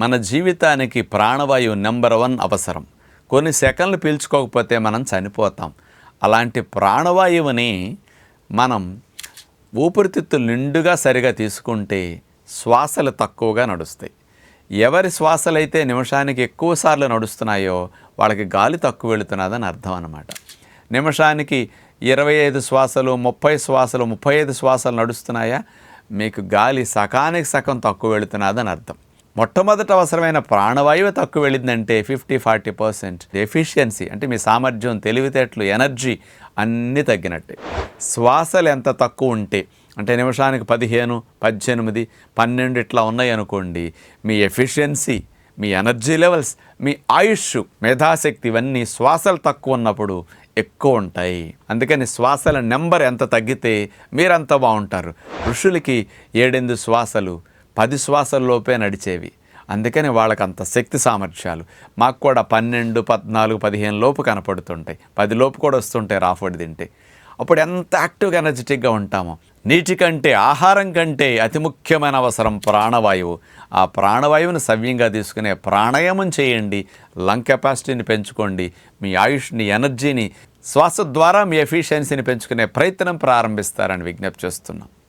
మన జీవితానికి ప్రాణవాయువు నెంబర్ వన్ అవసరం. కొన్ని సెకండ్లు పీల్చుకోకపోతే మనం చనిపోతాం. అలాంటి ప్రాణవాయువుని మనం ఊపిరితిత్తులు నిండుగా సరిగా తీసుకుంటే శ్వాసలు తక్కువగా నడుస్తాయి. ఎవరి శ్వాసలైతే నిమిషానికి ఎక్కువ సార్లు నడుస్తున్నాయో వాళ్ళకి గాలి తక్కువ వెళుతున్నదని అర్థం అన్నమాట. నిమిషానికి ఇరవై ఐదు శ్వాసలు ముప్పై శ్వాసలు ముప్పై ఐదు శ్వాసలు నడుస్తున్నాయా? మీకు గాలి సకానికి సగం తక్కువ వెళుతున్నదని అర్థం. మొట్టమొదట అవసరమైన ప్రాణవాయువు తక్కువ వెళ్ళిందంటే ఫిఫ్టీ ఫార్టీ పర్సెంట్ ఎఫిషియన్సీ అంటే మీ సామర్థ్యం తెలివితేటలు ఎనర్జీ అన్నీ తగ్గినట్టే. శ్వాసలు ఎంత తక్కువ ఉంటే అంటే నిమిషానికి పదిహేను పద్దెనిమిది పన్నెండు ఇట్లా ఉన్నాయి అనుకోండి మీ ఎఫిషియన్సీ మీ ఎనర్జీ లెవెల్స్ మీ ఆయుష్ మేధాశక్తి ఇవన్నీ శ్వాసలు తక్కువ ఉన్నప్పుడు ఎక్కువ ఉంటాయి. అందుకని శ్వాసల నెంబర్ ఎంత తగ్గితే మీరంత బాగుంటారు. ఋషులకి ఏడెనిమిది శ్వాసలు పది శ్వాసల్లోపే నడిచేవి. అందుకని వాళ్ళకి అంత శక్తి సామర్థ్యాలు. మాకు కూడా పన్నెండు పద్నాలుగు పదిహేను లోపు కనపడుతుంటాయి. పది లోపు కూడా వస్తుంటాయి రాఫోడి తింటే. అప్పుడు ఎంత యాక్టివ్గా ఎనర్జెటిక్గా ఉంటామో. నీటి కంటే ఆహారం కంటే అతి ముఖ్యమైన అవసరం ప్రాణవాయువు. ఆ ప్రాణవాయువుని సవ్యంగా తీసుకునే ప్రాణాయామం చేయండి. లంగ్ కెపాసిటీని పెంచుకోండి. మీ ఆయుష్ని ఎనర్జీని శ్వాస ద్వారా మీ ఎఫిషియన్సీని పెంచుకునే ప్రయత్నం ప్రారంభిస్తారని విజ్ఞప్తి చేస్తున్నాం.